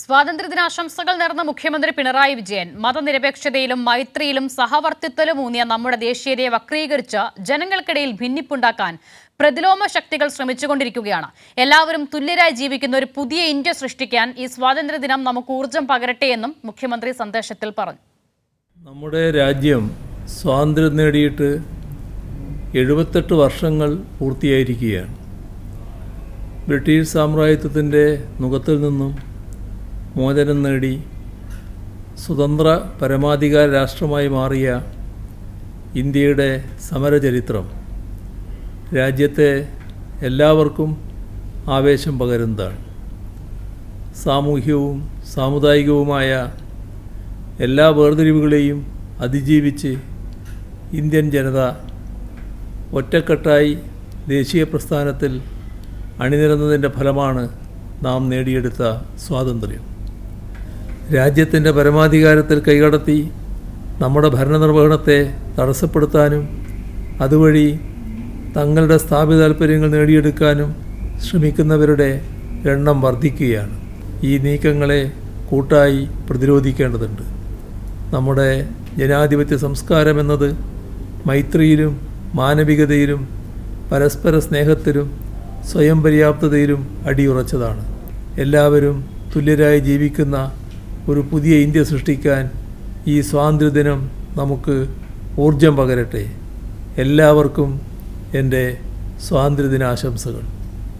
സ്വാതന്ത്ര്യദിനാശംസകൾ നേർന്ന മുഖ്യമന്ത്രി പിണറായി വിജയൻ മതനിരപേക്ഷതയിലും മൈത്രിയിലും സഹവർത്തിത്വലും ഊന്നിയ നമ്മുടെ ദേശീയതയെ വക്രീകരിച്ച് ജനങ്ങൾക്കിടയിൽ ഭിന്നിപ്പുണ്ടാക്കാൻ പ്രതിലോമ ശക്തികൾ ശ്രമിച്ചുകൊണ്ടിരിക്കുകയാണ്. എല്ലാവരും തുല്യരായി ജീവിക്കുന്ന ഒരു പുതിയ ഇന്ത്യ സൃഷ്ടിക്കാൻ ഈ സ്വാതന്ത്ര്യദിനം നമുക്ക് ഊർജം പകരട്ടെ എന്നും മുഖ്യമന്ത്രി സന്ദേശത്തിൽ പറഞ്ഞു. നമ്മുടെ രാജ്യം സ്വാതന്ത്ര്യം നേടിയിട്ട് എഴുപത്തെട്ട് വർഷങ്ങൾ പൂർത്തിയായിരിക്കുകയാണ്. ബ്രിട്ടീഷ് സാമ്രാജ്യത്വത്തിന്റെ മുഖത്തിൽ നിന്നും മോചനം നേടി. സ്വതന്ത്ര പരമാധികാര രാഷ്ട്രമായി മാറിയ ഇന്ത്യയുടെ സമരചരിത്രം. രാജ്യത്തെ എല്ലാവർക്കും ആവേശം പകരുന്നതാണ്. സാമൂഹ്യവും സാമുദായികവുമായ എല്ലാ വേർതിരിവുകളെയും അതിജീവിച്ച് ഇന്ത്യൻ ജനത ഒറ്റക്കെട്ടായി ദേശീയ പ്രസ്ഥാനത്തിൽ അണിനിരന്നതിന്റെ ഫലമാണ് നാം നേടിയെടുത്ത സ്വാതന്ത്ര്യം. രാജ്യത്തിന്റെ പരമാധികാരത്തിൽ കൈകടത്തി നമ്മുടെ ഭരണനിർവഹണത്തെ തടസ്സപ്പെടുത്താനും അതുവഴി തങ്ങളുടെ സ്ഥാപിത താൽപ്പര്യങ്ങൾ നേടിയെടുക്കാനും ശ്രമിക്കുന്നവരുടെ എണ്ണം വർദ്ധിക്കുകയാണ്. ഈ നീക്കങ്ങളെ കൂട്ടായി പ്രതിരോധിക്കേണ്ടതുണ്ട്. നമ്മുടെ ജനാധിപത്യ സംസ്കാരം എന്നത് മൈത്രിയിലും മാനവികതയിലും പരസ്പര സ്നേഹത്തിലും സ്വയം പര്യാപ്തതയിലും അടിയുറച്ചതാണ്. എല്ലാവരും തുല്യരായി ജീവിക്കുന്ന ഒരു പുതിയ ഇന്ത്യ സൃഷ്ടിക്കാൻ ഈ സ്വാതന്ത്ര്യദിനം നമുക്ക് ഊർജം പകരട്ടെ. എല്ലാവർക്കും എന്റെ സ്വാതന്ത്ര്യദിനാശംസകൾ.